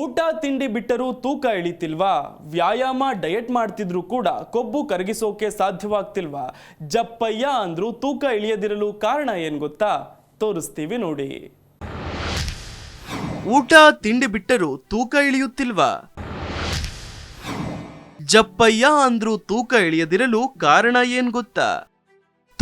ಊಟ ತಿಂಡಿ ಬಿಟ್ಟರೂ ತೂಕ ಇಳಿತಿಲ್ವಾ? ವ್ಯಾಯಾಮ ಡಯಟ್ ಮಾಡ್ತಿದ್ರು ಕೂಡ ಕೊಬ್ಬು ಕರಗಿಸೋಕೆ ಸಾಧ್ಯವಾಗ್ತಿಲ್ವಾ? ಜಪ್ಪಯ್ಯ ಅಂದ್ರು ತೂಕ ಇಳಿಯದಿರಲು ಕಾರಣ ಏನ್ ಗೊತ್ತಾ? ತೋರಿಸ್ತೀವಿ ನೋಡಿ. ಊಟ ತಿಂಡಿ ಬಿಟ್ಟರು ತೂಕ ಇಳಿಯುತ್ತಿಲ್ವಾ? ಜಪ್ಪಯ್ಯ ಅಂದ್ರು ತೂಕ ಇಳಿಯದಿರಲು ಕಾರಣ ಏನ್ ಗೊತ್ತಾ?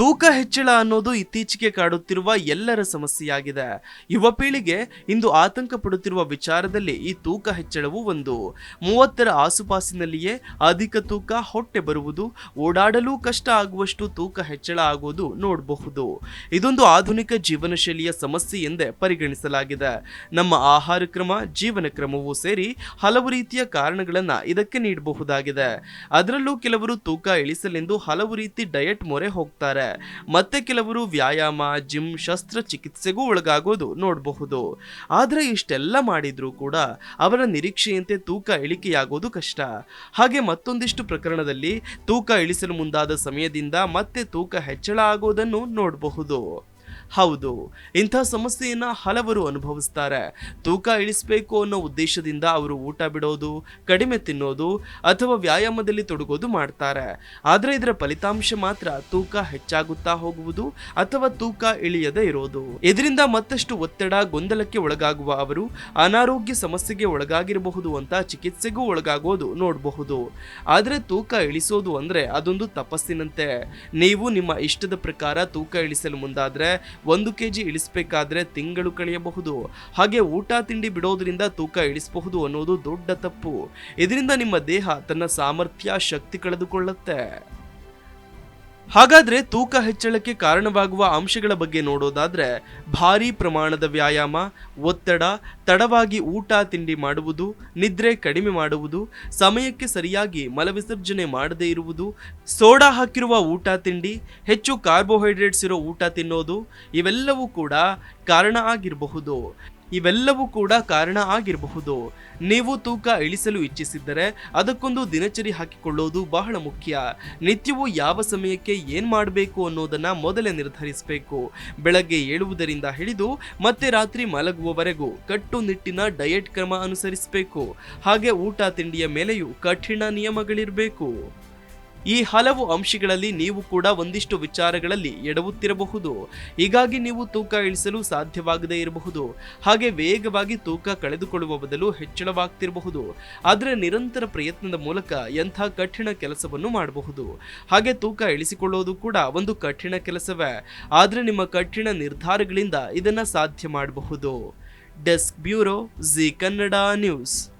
ತೂಕ ಹೆಚ್ಚಳ ಅನ್ನೋದು ಇತ್ತೀಚೆಗೆ ಕಾಡುತ್ತಿರುವ ಎಲ್ಲರ ಸಮಸ್ಯೆಯಾಗಿದೆ. ಯುವ ಪೀಳಿಗೆ ಇಂದು ಆತಂಕ ಪಡುತ್ತಿರುವ ವಿಚಾರದಲ್ಲಿ ಈ ತೂಕ ಹೆಚ್ಚಳವು ಒಂದು. ಮೂವತ್ತರ ಆಸುಪಾಸಿನಲ್ಲಿಯೇ ಅಧಿಕ ತೂಕ ಹೊಟ್ಟೆ ಬರುವುದು, ಓಡಾಡಲು ಕಷ್ಟ ಆಗುವಷ್ಟು ತೂಕ ಹೆಚ್ಚಳ ಆಗುವುದು ನೋಡಬಹುದು. ಇದೊಂದು ಆಧುನಿಕ ಜೀವನ ಶೈಲಿಯ ಸಮಸ್ಯೆ ಎಂದೇ ಪರಿಗಣಿಸಲಾಗಿದೆ. ನಮ್ಮ ಆಹಾರ ಕ್ರಮ, ಜೀವನ ಕ್ರಮವೂ ಸೇರಿ ಹಲವು ರೀತಿಯ ಕಾರಣಗಳನ್ನು ಇದಕ್ಕೆ ನೀಡಬಹುದಾಗಿದೆ. ಅದರಲ್ಲೂ ಕೆಲವರು ತೂಕ ಇಳಿಸಲೆಂದು ಹಲವು ರೀತಿ ಡಯಟ್ ಮೊರೆ ಹೋಗ್ತಾರೆ. ಮತ್ತೆ ಕೆಲವರು ವ್ಯಾಯಾಮ ಜಿಮ್ ಶಸ್ತ್ರಚಿಕಿತ್ಸೆಗೂ ಒಳಗಾಗೋದು ನೋಡಬಹುದು. ಆದರೆ ಇಷ್ಟೆಲ್ಲ ಮಾಡಿದ್ರೂ ಕೂಡ ಅವರ ನಿರೀಕ್ಷೆಯಂತೆ ತೂಕ ಇಳಿಕೆಯಾಗೋದು ಕಷ್ಟ. ಹಾಗೆ ಮತ್ತೊಂದಿಷ್ಟು ಪ್ರಕರಣದಲ್ಲಿ ತೂಕ ಇಳಿಸಲು ಮುಂದಾದ ಸಮಯದಿಂದ ಮತ್ತೆ ತೂಕ ಹೆಚ್ಚಳ ಆಗೋದನ್ನು ನೋಡಬಹುದು. ಹೌದು, ಇಂಥ ಸಮಸ್ಯೆಯನ್ನು ಹಲವರು ಅನುಭವಿಸ್ತಾರೆ. ತೂಕ ಇಳಿಸಬೇಕು ಅನ್ನೋ ಉದ್ದೇಶದಿಂದ ಅವರು ಊಟ ಬಿಡೋದು, ಕಡಿಮೆ ತಿನ್ನೋದು ಅಥವಾ ವ್ಯಾಯಾಮದಲ್ಲಿ ತೊಡಗೋದು ಮಾಡ್ತಾರೆ. ಆದರೆ ಇದರ ಫಲಿತಾಂಶ ಮಾತ್ರ ತೂಕ ಹೆಚ್ಚಾಗುತ್ತಾ ಹೋಗುವುದು ಅಥವಾ ತೂಕ ಇಳಿಯದೇ ಇರೋದು. ಇದರಿಂದ ಮತ್ತಷ್ಟು ಒತ್ತಡ, ಗೊಂದಲಕ್ಕೆ ಒಳಗಾಗುವ ಅವರು ಅನಾರೋಗ್ಯ ಸಮಸ್ಯೆಗೆ ಒಳಗಾಗಿರಬಹುದು ಅಂತ ಚಿಕಿತ್ಸೆಗೂ ಒಳಗಾಗೋದು ನೋಡಬಹುದು. ಆದರೆ ತೂಕ ಇಳಿಸೋದು ಅಂದ್ರೆ ಅದೊಂದು ತಪಸ್ಸಿನಂತೆ. ನೀವು ನಿಮ್ಮ ಇಷ್ಟದ ಪ್ರಕಾರ ತೂಕ ಇಳಿಸಲು ಮುಂದಾದ್ರೆ ಒಂದು ಕೆ ಜಿ ಇಳಿಸಬೇಕಾದ್ರೆ ತಿಂಗಳು ಕಳೆಯಬಹುದು. ಹಾಗೆ ಊಟ ತಿಂಡಿ ಬಿಡೋದ್ರಿಂದ ತೂಕ ಇಳಿಸಬಹುದು ಅನ್ನೋದು ದೊಡ್ಡ ತಪ್ಪು. ಇದರಿಂದ ನಿಮ್ಮ ದೇಹ ತನ್ನ ಸಾಮರ್ಥ್ಯ, ಶಕ್ತಿ ಕಳೆದುಕೊಳ್ಳುತ್ತೆ. ಹಾಗಾದ್ರೆ ತೂಕ ಹೆಚ್ಚಳಕ್ಕೆ ಕಾರಣವಾಗುವ ಅಂಶಗಳ ಬಗ್ಗೆ ನೋಡೋದಾದ್ರೆ ಭಾರಿ ಪ್ರಮಾಣದ ವ್ಯಾಯಾಮ, ಒತ್ತಡ, ತಡವಾಗಿ ಊಟ, ತಿಂಡಿ ಮಾಡುವುದು, ನಿದ್ರೆ ಕಡಿಮೆ ಮಾಡುವುದು, ಸಮಯಕ್ಕೆ ಸರಿಯಾಗಿ ಮಲವಿಸರ್ಜನೆ ಮಾಡದೇ ಇರುವುದು, ಸೋಡಾ ಹಾಕಿರುವ ಊಟ ತಿಂಡಿ, ಹೆಚ್ಚು ಕಾರ್ಬೋಹೈಡ್ರೇಟ್ಸ್ ಇರೋ ಊಟ ತಿನ್ನೋದು, ಇವೆಲ್ಲವೂ ಕೂಡ ಕಾರಣ ಆಗಿರಬಹುದು. ಇವೆಲ್ಲವೂ ಕೂಡ ಕಾರಣ ಆಗಿರಬಹುದು. ನೀವು ತೂಕ ಇಳಿಸಲು ಇಚ್ಛಿಸಿದ್ದರೆ ಅದಕ್ಕೊಂದು ದಿನಚರಿ ಹಾಕಿಕೊಳ್ಳೋದು ಬಹಳ ಮುಖ್ಯ. ನಿತ್ಯವೂ ಯಾವ ಸಮಯಕ್ಕೆ ಏನು ಮಾಡಬೇಕು ಅನ್ನೋದನ್ನ ಮೊದಲೇ ನಿರ್ಧರಿಸಬೇಕು. ಬೆಳಗ್ಗೆ ಏಳುವುದರಿಂದ ಹಿಡಿದು ಮತ್ತೆ ರಾತ್ರಿ ಮಲಗುವವರೆಗೂ ಕಟ್ಟುನಿಟ್ಟಿನ ಡಯಟ್ ಕ್ರಮ ಅನುಸರಿಸಬೇಕು. ಹಾಗೆ ಊಟ ತಿಂಡಿಯ ಮೇಲೆಯೂ ಕಠಿಣ ನಿಯಮಗಳಿರಬೇಕು. ಈ ಹಲವು ಅಂಶಗಳಲ್ಲಿ ನೀವು ಕೂಡ ಒಂದಿಷ್ಟು ವಿಚಾರಗಳಲ್ಲಿ ಎಡವುತ್ತಿರಬಹುದು. ಹೀಗಾಗಿ ನೀವು ತೂಕ ಇಳಿಸಲು ಸಾಧ್ಯವಾಗದೇ ಇರಬಹುದು. ಹಾಗೆ ವೇಗವಾಗಿ ತೂಕ ಕಳೆದುಕೊಳ್ಳುವ ಬದಲು ಹೆಚ್ಚಳವಾಗ್ತಿರಬಹುದು. ಆದರೆ ನಿರಂತರ ಪ್ರಯತ್ನದ ಮೂಲಕ ಎಂಥ ಕಠಿಣ ಕೆಲಸವನ್ನು ಮಾಡಬಹುದು. ಹಾಗೆ ತೂಕ ಇಳಿಸಿಕೊಳ್ಳೋದು ಕೂಡ ಒಂದು ಕಠಿಣ ಕೆಲಸವೇ. ಆದರೆ ನಿಮ್ಮ ಕಠಿಣ ನಿರ್ಧಾರಗಳಿಂದ ಇದನ್ನು ಸಾಧ್ಯ ಮಾಡಬಹುದು. Desk bureau Zee Kannada news.